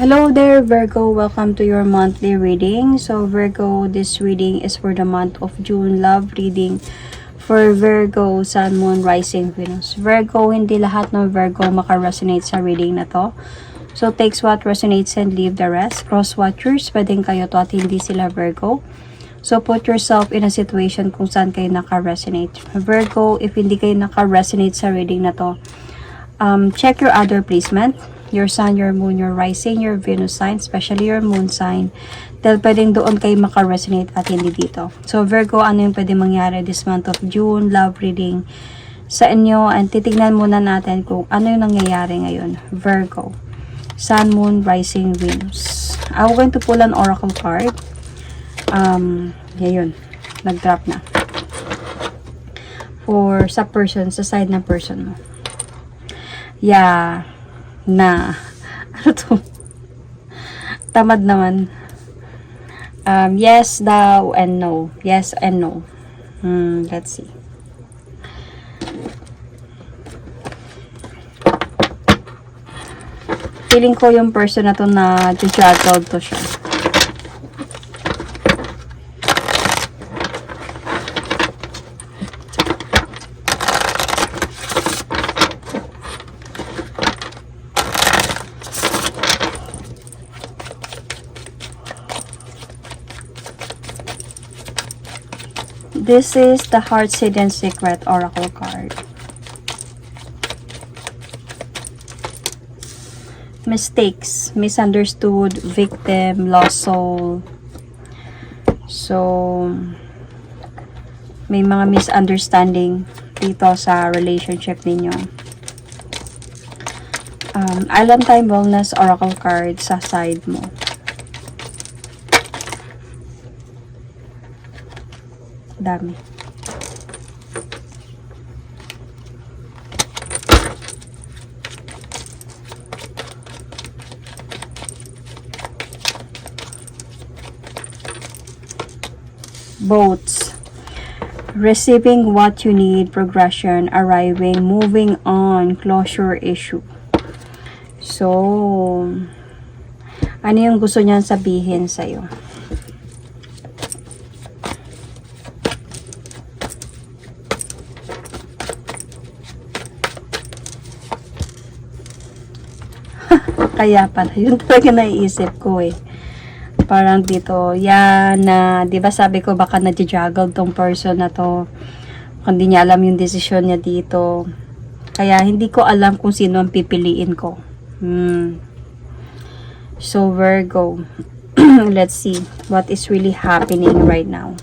Hello there, Virgo. Welcome to your monthly reading. So, Virgo, this reading is for the month of June. Love reading for Virgo, Sun, Moon, Rising, Venus. Virgo, hindi lahat ng Virgo makaresonate sa reading na to. So, takes what resonates and leave the rest. Cross watchers, pwedeng kayo to at hindi sila Virgo. So, put yourself in a situation kung saan kayo naka-resonate. Virgo, if hindi kayo naka-resonate sa reading na to, um, check your other placement. Your sun, your moon, your rising, your Venus sign, especially your moon sign. Dahil pwedeng doon kayo maka-resonate at hindi dito. So, Virgo, ano yung pwede mangyari this month of June, love reading sa inyo. And titignan muna natin kung ano yung nangyayari ngayon. Virgo. Sun, Moon, Rising, Venus. I'm going to pull an oracle card. Um, yun. Nag-drop na. For sa person, sa side ng person mo. Yeah. Na. Ano to? Tamad naman. Um, yes daw and no. Yes and no. Hmm, let's see. Feeling ko yung person na to na juggle to siya. This is the Heart's Hidden Secret Oracle card. Mistakes, misunderstood, victim, lost soul. So, may mga misunderstanding dito sa relationship ninyo. Um, Island Time Wellness Oracle card sa side mo. Dami. Boats. Receiving what you need, progression, arriving, moving on, closure issue. So, ano yung gusto niyan sabihin sa'yo? Kaya pala, yun talaga naiisip ko eh. Parang dito, yan na, di ba sabi ko baka na-juggle tong person na to. Hindi niya alam yung desisyon niya dito. Kaya hindi ko alam kung sino ang pipiliin ko. Hmm. So, Virgo, let's see what is really happening right now.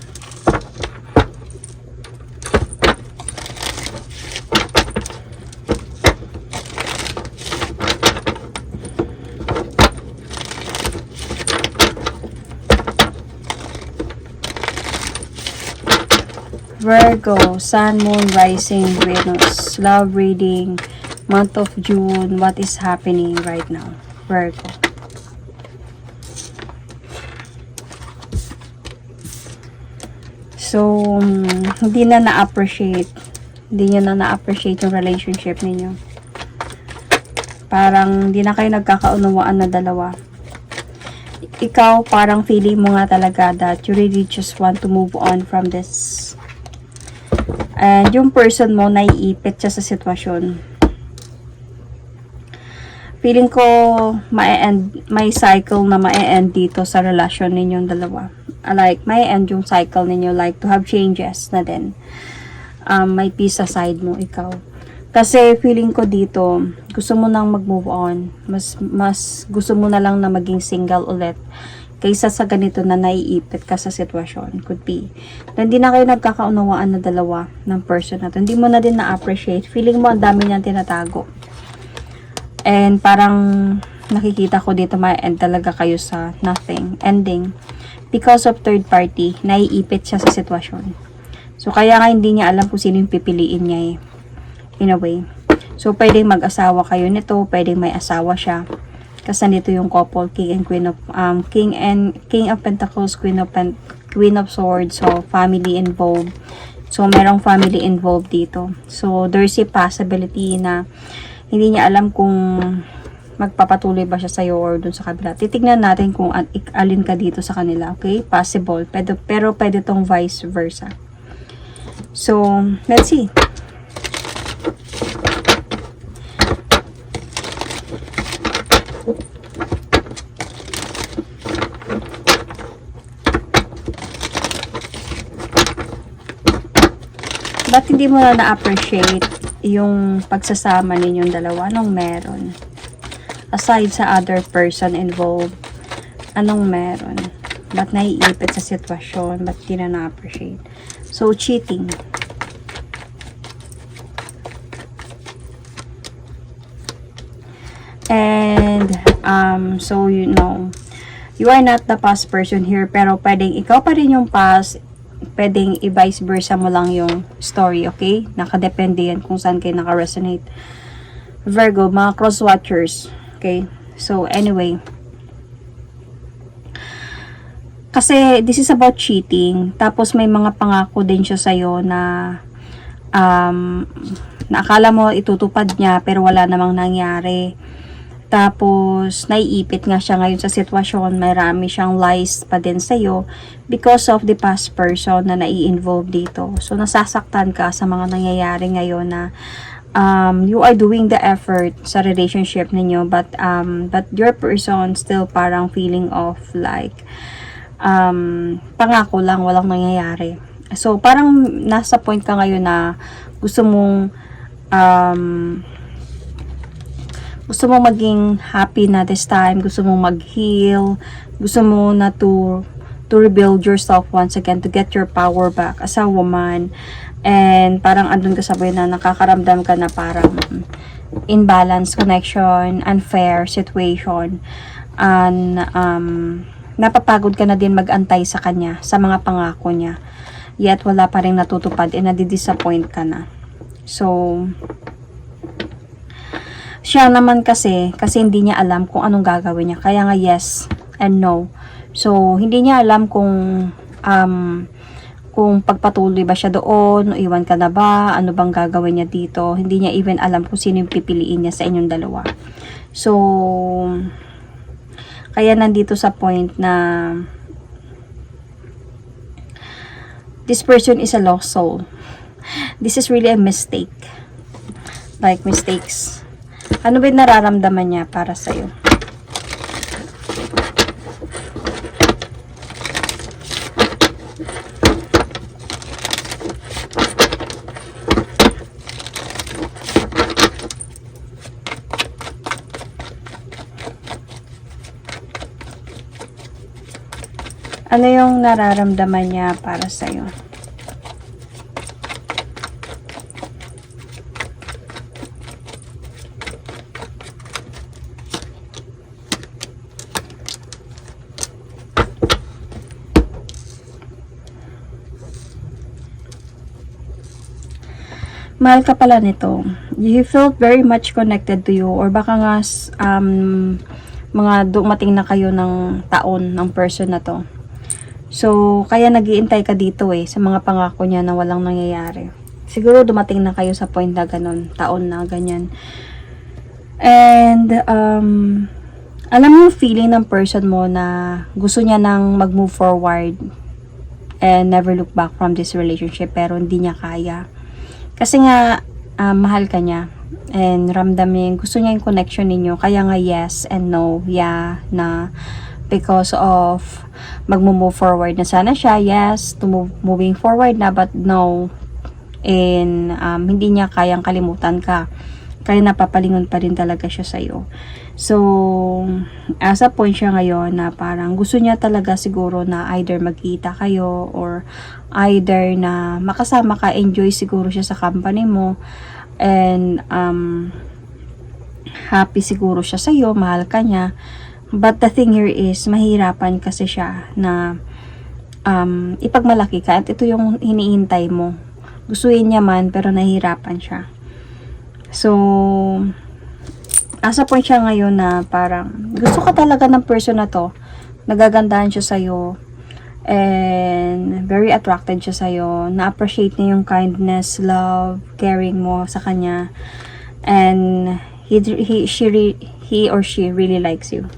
Virgo, Sun, Moon, Rising, Venus, Love Reading, month of June, what is happening right now? Virgo. So, mm, hindi na na-appreciate. Hindi nyo na na-appreciate yung relationship ninyo. Parang hindi na kayo nagkakaunawaan na dalawa. Ikaw, parang feeling mo nga talaga that you really just want to move on from this And yung person mo, naiipit siya sa sitwasyon. Feeling ko, ma-end, may cycle na ma-end dito sa relasyon ninyong dalawa. Ah, Like, may end yung cycle ninyo, like, to have changes na din. Um, may peace sa side mo, ikaw. Kasi feeling ko dito, gusto mo nang mag-move on. Mas, mas gusto mo na lang na maging single ulit kaysa sa ganito na naiipit ka sa sitwasyon. Could be. Na hindi na kayo nagkakaunawaan na dalawa ng person na to. Hindi mo na din na-appreciate. Feeling mo ang dami niyang tinatago. And parang nakikita ko dito may end talaga kayo sa nothing. Ending. Because of third party, naiipit siya sa sitwasyon. So, kaya nga hindi niya alam kung sino yung pipiliin niya eh. In a way. So, pwedeng mag-asawa kayo nito, pwedeng may asawa siya. Kasi nandito yung couple, King and Queen of, um, King and, King of Pentacles, Queen of, Pen, Queen of Swords, so family involved. So, merong family involved dito. So, there's a possibility na hindi niya alam kung magpapatuloy ba siya sa'yo or dun sa kabila. Titignan natin kung alin ka dito sa kanila, okay? Possible. Pero, pero pwede tong vice versa. So, let's see. Ba't hindi mo na na-appreciate yung pagsasama ninyong dalawa? Anong meron? Aside sa other person involved, anong meron? Ba't naiipit sa sitwasyon? Ba't di na na-appreciate? So, cheating. And, um, so, you know, you are not the past person here, pero pwedeng ikaw pa rin yung past, pwedeng i-vice versa mo lang yung story, okay? Nakadepende yan kung saan kayo naka-resonate. Virgo, mga cross-watchers, okay? So, anyway. Kasi, this is about cheating. Tapos, may mga pangako din siya sa'yo na um, na akala mo itutupad niya pero wala namang nangyari. Tapos, naiipit nga siya ngayon sa sitwasyon. Marami siyang lies pa din sa'yo because of the past person na nai-involve dito. So, nasasaktan ka sa mga nangyayari ngayon na um, you are doing the effort sa relationship ninyo but um, but your person still parang feeling of like um, pangako lang, walang nangyayari. So, parang nasa point ka ngayon na gusto mong um, gusto mo maging happy na this time, gusto mo mag-heal, gusto mo na to to rebuild yourself once again, to get your power back as a woman. And parang andun ka sa buhay na nakakaramdam ka na parang imbalance connection, unfair situation, and um, napapagod ka na din mag-antay sa kanya, sa mga pangako niya. Yet wala pa rin natutupad and nadidisappoint ka na. So, siya naman kasi, kasi hindi niya alam kung anong gagawin niya. Kaya nga yes and no. So, hindi niya alam kung um, kung pagpatuloy ba siya doon, iwan ka na ba, ano bang gagawin niya dito. Hindi niya even alam kung sino yung pipiliin niya sa inyong dalawa. So, kaya nandito sa point na this person is a lost soul. This is really a mistake. Like mistakes. Ano ba yung nararamdaman niya para sa'yo? Ano yung nararamdaman niya para sa'yo? Mahal ka pala nito. You felt very much connected to you or baka nga um, mga dumating na kayo ng taon ng person na to. So, kaya nagiintay ka dito eh, sa mga pangako niya na walang nangyayari. Siguro dumating na kayo sa point na ganun, taon na ganyan. And, um, alam mo yung feeling ng person mo na gusto niya nang mag-move forward and never look back from this relationship pero hindi niya kaya. Kasi nga, ah, mahal ka niya. And ramdam niya yung, gusto niya yung connection ninyo. Kaya nga yes and no, yeah, na because of magmo-move forward na sana siya, yes, to move, moving forward na, but no, and um, hindi niya kayang kalimutan ka. Kaya napapalingon pa rin talaga siya sa'yo. So, as a point siya ngayon na parang gusto niya talaga siguro na either magkita kayo or either na makasama ka, enjoy siguro siya sa company mo and um, happy siguro siya sa'yo, mahal ka niya. But the thing here is, mahirapan kasi siya na um, ipagmalaki ka at ito yung hiniintay mo. Gustuin niya man pero nahihirapan siya. So, asa point siya ngayon na parang gusto ka talaga ng person na to. Nagagandahan siya sa'yo. And very attracted siya sa'yo. Na-appreciate niya yung kindness, love, caring mo sa kanya. And he, he, she, he or she really likes you.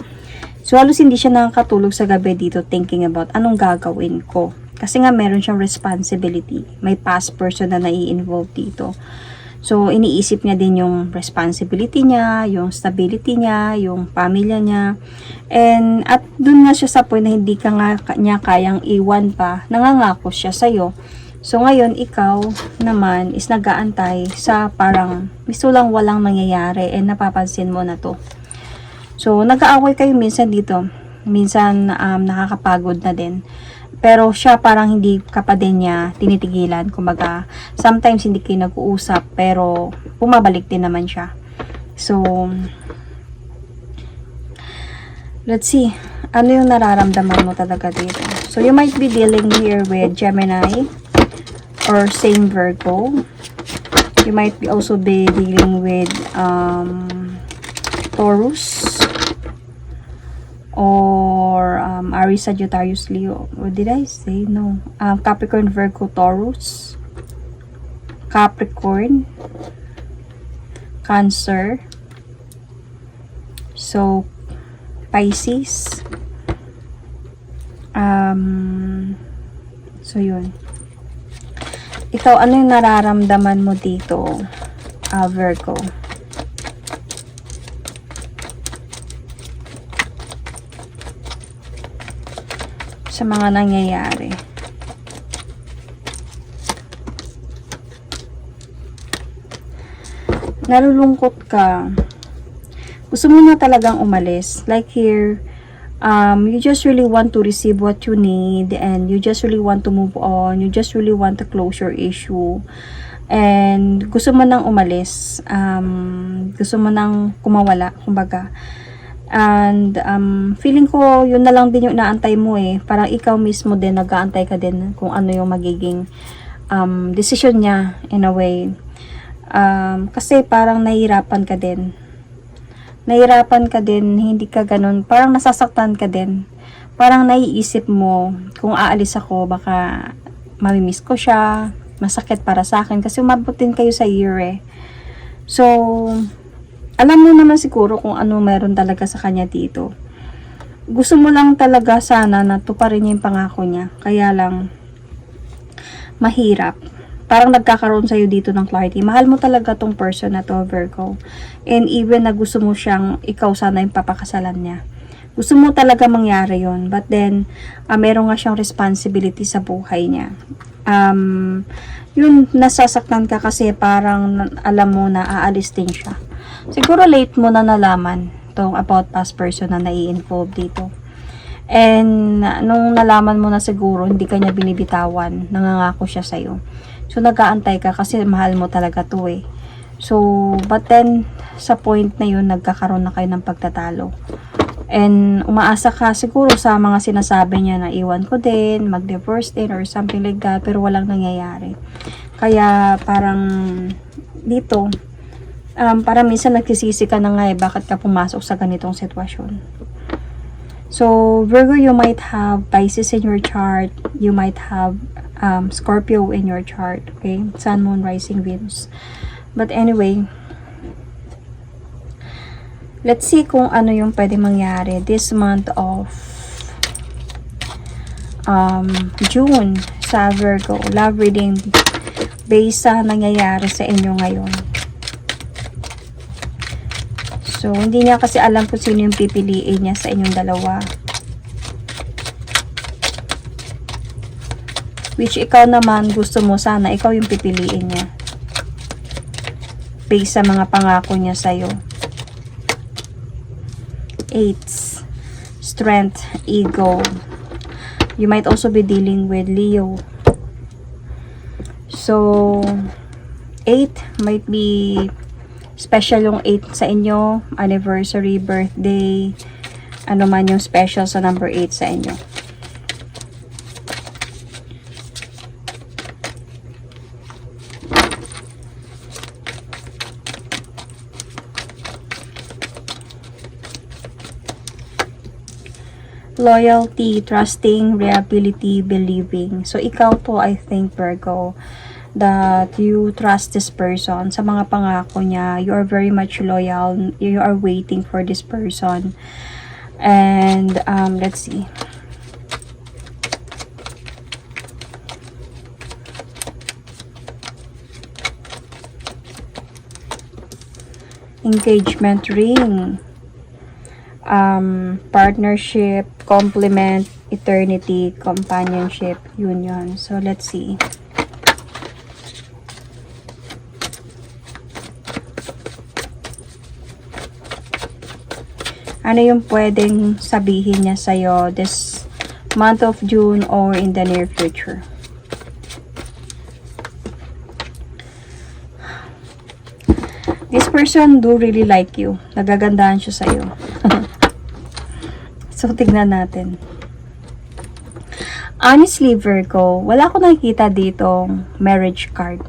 So, halos hindi siya nakakatulog sa gabi dito thinking about anong gagawin ko. Kasi nga meron siyang responsibility. May past person na nai-involve dito. So, iniisip niya din yung responsibility niya, yung stability niya, yung pamilya niya. And, at dun nga siya sa point na hindi ka nga niya kayang iwan pa, nangangako siya sa'yo. So, ngayon, ikaw naman is nag-aantay sa parang gusto lang walang nangyayari and napapansin mo na to. So, nag-aaway kayo minsan dito. Minsan, um, nakakapagod na din. Pero siya parang hindi ka pa din niya tinitigilan. Kumbaga, sometimes hindi kayo nag-uusap, pero bumabalik din naman siya. So, let's see. Ano yung nararamdaman mo talaga dito? So, you might be dealing here with Gemini or same Virgo. You might be also be dealing with um, Taurus or um, Aries, Sagittarius, Leo. What did I say? No. Um, Capricorn, Virgo, Taurus. Capricorn. Cancer. So, Pisces. Um, so, yun. Ikaw, ano yung nararamdaman mo dito, ah, Virgo? Sa mga nangyayari. Nalulungkot ka. Gusto mo na talagang umalis. Like here, um, you just really want to receive what you need and you just really want to move on. You just really want to close your issue. And gusto mo nang umalis. Um, gusto mo nang kumawala, kumbaga. And um, feeling ko yun na lang din yung naantay mo eh. Parang ikaw mismo din nag-aantay ka din kung ano yung magiging um, decision niya in a way. Um, kasi parang nahihirapan ka din. Nahihirapan ka din, hindi ka ganun. Parang nasasaktan ka din. Parang naiisip mo, kung aalis ako, baka mamimiss ko siya, masakit para sa akin. Kasi umabutin kayo sa year eh. So, alam mo naman siguro kung ano meron talaga sa kanya dito. Gusto mo lang talaga sana na tuparin niya yung pangako niya. Kaya lang, mahirap. Parang nagkakaroon sa'yo dito ng clarity. Mahal mo talaga tong person na to, Virgo. And even na gusto mo siyang, ikaw sana yung papakasalan niya. Gusto mo talaga mangyari yon But then, ah, meron nga siyang responsibility sa buhay niya. Um, yun, nasasaktan ka kasi parang alam mo na aalis din siya. Siguro late mo na nalaman tong about past person na nai-involve dito. And nung nalaman mo na siguro hindi ka niya binibitawan, nangangako siya sa'yo. So nag-aantay ka kasi mahal mo talaga to eh. So, but then, sa point na yun, nagkakaroon na kayo ng pagtatalo. And umaasa ka siguro sa mga sinasabi niya na iwan ko din, mag-divorce din or something like that, pero walang nangyayari. Kaya parang dito, um, para minsan nagsisisi ka na nga eh, bakit ka pumasok sa ganitong sitwasyon. So, Virgo, you might have Pisces in your chart. You might have um, Scorpio in your chart. Okay? Sun, Moon, Rising, Venus. But anyway, let's see kung ano yung pwede mangyari this month of um, June sa Virgo. Love reading based sa nangyayari sa inyo ngayon. So, hindi niya kasi alam kung sino yung pipiliin niya sa inyong dalawa. Which ikaw naman gusto mo sana, ikaw yung pipiliin niya. Based sa mga pangako niya sa'yo. Eights. Strength, ego. You might also be dealing with Leo. So, 8 might be special yung 8 sa inyo, anniversary, birthday, ano man yung special sa number 8 sa inyo. Loyalty, trusting, reliability, believing. So, ikaw to, I think, Virgo, that you trust this person sa mga pangako niya. You are very much loyal. You are waiting for this person. And um, let's see. Engagement ring. Um, partnership, complement, eternity, companionship, union. So, let's see. Ano yung pwedeng sabihin niya sa'yo this month of June or in the near future? This person do really like you. Nagagandahan siya sa'yo. so, tignan natin. Honestly, Virgo, wala ko nakikita dito marriage card.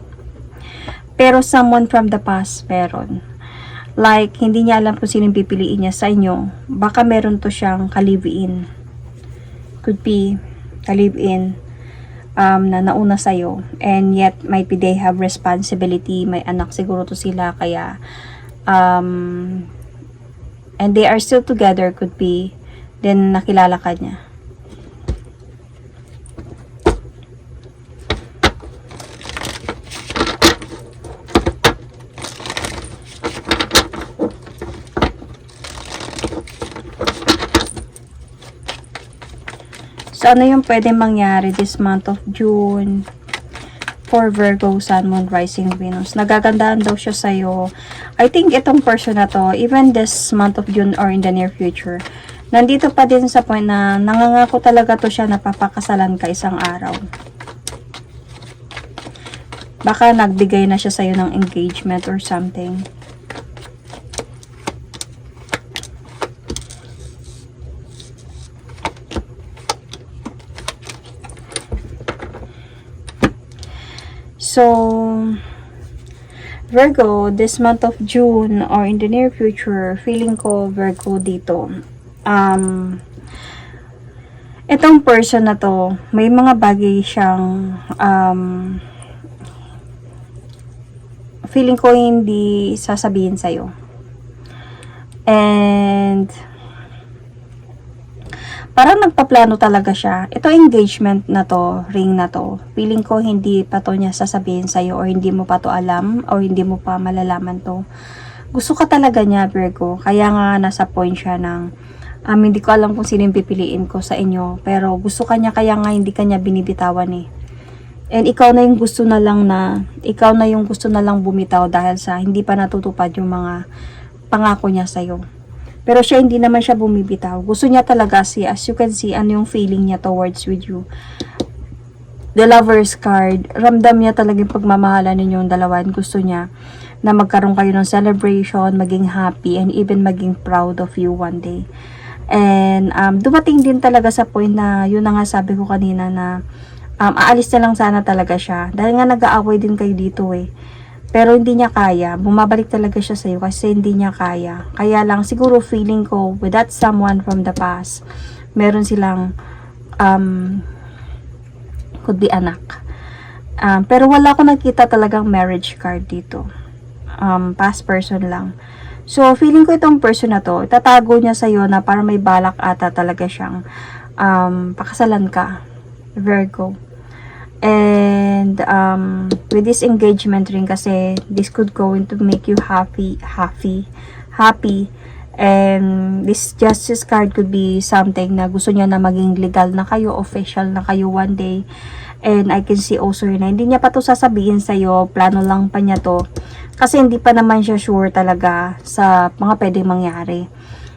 Pero someone from the past, meron. Like, hindi niya alam kung sinong pipiliin niya sa inyo. Baka meron to siyang kalivin. Could be kalivin um, na nauna sa'yo. And yet, might be they have responsibility. May anak siguro to sila. Kaya, um, and they are still together, could be, then nakilala ka niya. So, ano yung pwede mangyari this month of June for Virgo, Sun, Moon, Rising, Venus? Nagagandahan daw siya sa'yo. I think itong person na to, even this month of June or in the near future, nandito pa din sa point na nangangako talaga to siya na papakasalan ka isang araw. Baka nagbigay na siya sa'yo ng engagement or something. So, Virgo, this month of June or in the near future, feeling ko Virgo dito. Um, itong person na to, may mga bagay siyang um, feeling ko hindi sasabihin sa'yo. And parang nagpaplano talaga siya. Ito engagement na to, ring na to. Feeling ko hindi pa to niya sasabihin sa'yo or hindi mo pa to alam or hindi mo pa malalaman to. Gusto ka talaga niya, Virgo. Kaya nga nasa point siya ng um, hindi ko alam kung sino yung pipiliin ko sa inyo. Pero gusto ka niya kaya nga hindi ka niya binibitawan eh. And ikaw na yung gusto na lang na, ikaw na yung gusto na lang bumitaw dahil sa hindi pa natutupad yung mga pangako niya sa'yo. Pero siya hindi naman siya bumibitaw. Gusto niya talaga si as you can see ano yung feeling niya towards with you. The lover's card, ramdam niya talaga yung pagmamahalan ninyong dalawa gusto niya na magkaroon kayo ng celebration, maging happy, and even maging proud of you one day. And um, dumating din talaga sa point na, yun na nga sabi ko kanina na um, aalis na lang sana talaga siya. Dahil nga nag-aaway din kayo dito eh. Pero hindi niya kaya. Bumabalik talaga siya sa'yo kasi hindi niya kaya. Kaya lang, siguro feeling ko, with that someone from the past, meron silang, um, could be anak. Um, pero wala ko nakita talagang marriage card dito. Um, past person lang. So, feeling ko itong person na to, tatago niya sa'yo na para may balak ata talaga siyang um, pakasalan ka. Virgo. And um, with this engagement ring kasi this could go into make you happy, happy, happy. And this justice card could be something na gusto niya na maging legal na kayo, official na kayo one day. And I can see also na hindi niya pa to sasabihin sa'yo, plano lang pa niya to. Kasi hindi pa naman siya sure talaga sa mga pwedeng mangyari.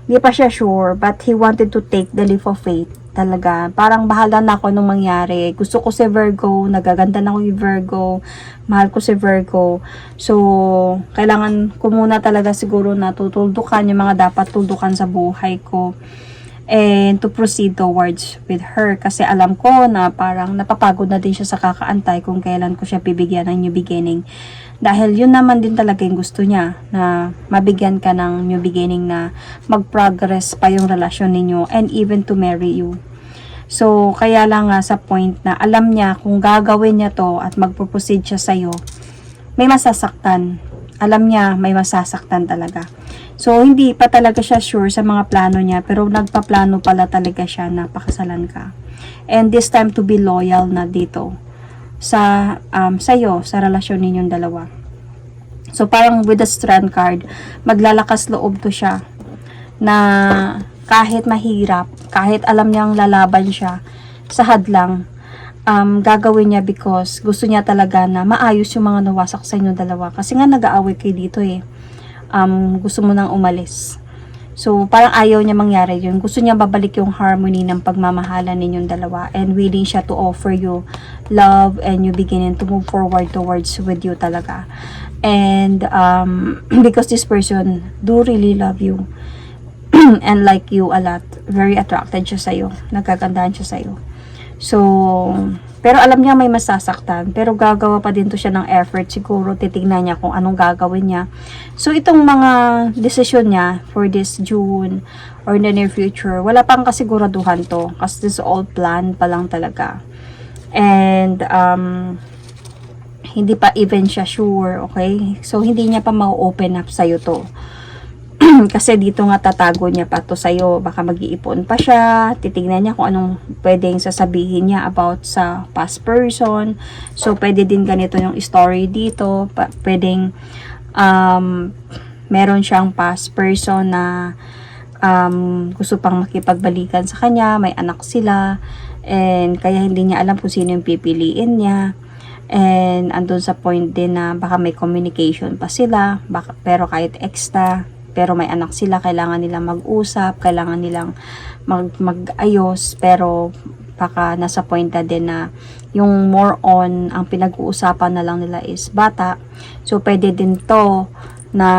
Hindi pa siya sure, but he wanted to take the leap of faith talaga. Parang bahala na ako nung mangyari. Gusto ko si Virgo, nagaganda na ako yung Virgo, mahal ko si Virgo. So, kailangan ko muna talaga siguro na tutuldukan yung mga dapat tuldukan sa buhay ko and to proceed towards with her kasi alam ko na parang napapagod na din siya sa kakaantay kung kailan ko siya bibigyan ng new beginning dahil yun naman din talaga yung gusto niya na mabigyan ka ng new beginning na mag-progress pa yung relasyon ninyo and even to marry you So, kaya lang nga sa point na alam niya kung gagawin niya to at magpo-proceed siya sa'yo, may masasaktan. Alam niya may masasaktan talaga. So, hindi pa talaga siya sure sa mga plano niya, pero nagpaplano pala talaga siya na pakasalan ka. And this time to be loyal na dito sa um, sa'yo, sa relasyon ninyong dalawa. So, parang with the strand card, maglalakas loob to siya na kahit mahirap, kahit alam niyang lalaban siya sa hadlang, um, gagawin niya because gusto niya talaga na maayos yung mga nawasak sa inyo dalawa. Kasi nga nag-aaway kayo dito eh. Um, gusto mo nang umalis. So, parang ayaw niya mangyari yun. Gusto niya babalik yung harmony ng pagmamahalan ninyong dalawa and willing siya to offer you love and you beginning to move forward towards with you talaga. And um, because this person do really love you and like you a lot, very attracted siya sa'yo. Nagkagandahan siya sa'yo. So, pero alam niya may masasaktan, pero gagawa pa din to siya ng effort. Siguro titignan niya kung anong gagawin niya. So, itong mga decision niya for this June or in the near future, wala pang kasiguraduhan to. Kasi this is all plan pa lang talaga. And, um, hindi pa even siya sure, okay? So, hindi niya pa ma-open up sa'yo to. kasi dito nga tatago niya pa to sa'yo. Baka mag-iipon pa siya. Titignan niya kung anong pwedeng sasabihin niya about sa past person. So, pwede din ganito yung story dito. Pa- pwedeng um, meron siyang past person na um, gusto pang makipagbalikan sa kanya. May anak sila. And kaya hindi niya alam kung sino yung pipiliin niya. And andun sa point din na baka may communication pa sila. Baka, pero kahit extra, pero may anak sila, kailangan nilang mag-usap, kailangan nilang mag mag-ayos, pero baka nasa point din na yung more on, ang pinag-uusapan na lang nila is bata. So, pwede din to na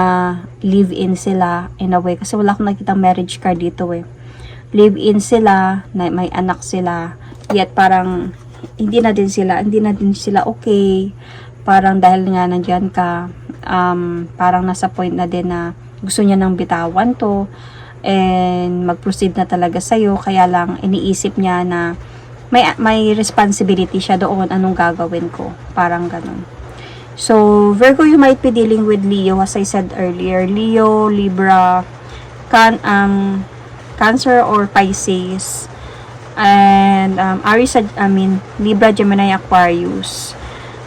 live-in sila in a way. Kasi wala akong nakita marriage card dito eh. Live-in sila, na may anak sila, yet parang hindi na din sila, hindi na din sila okay. Parang dahil nga nandyan ka, um, parang nasa point na din na gusto niya nang bitawan to and mag-proceed na talaga sa'yo. Kaya lang iniisip niya na may, may responsibility siya doon anong gagawin ko. Parang ganun. So Virgo you might be dealing with Leo. As I said earlier Leo, Libra can, um, Cancer or Pisces. And um, Aries, I mean Libra, Gemini, Aquarius.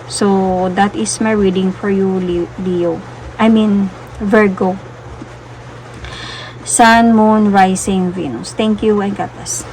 So that is my reading for you Le- Leo. I mean Virgo Sun, Moon, Rising, Venus. Thank you and God bless.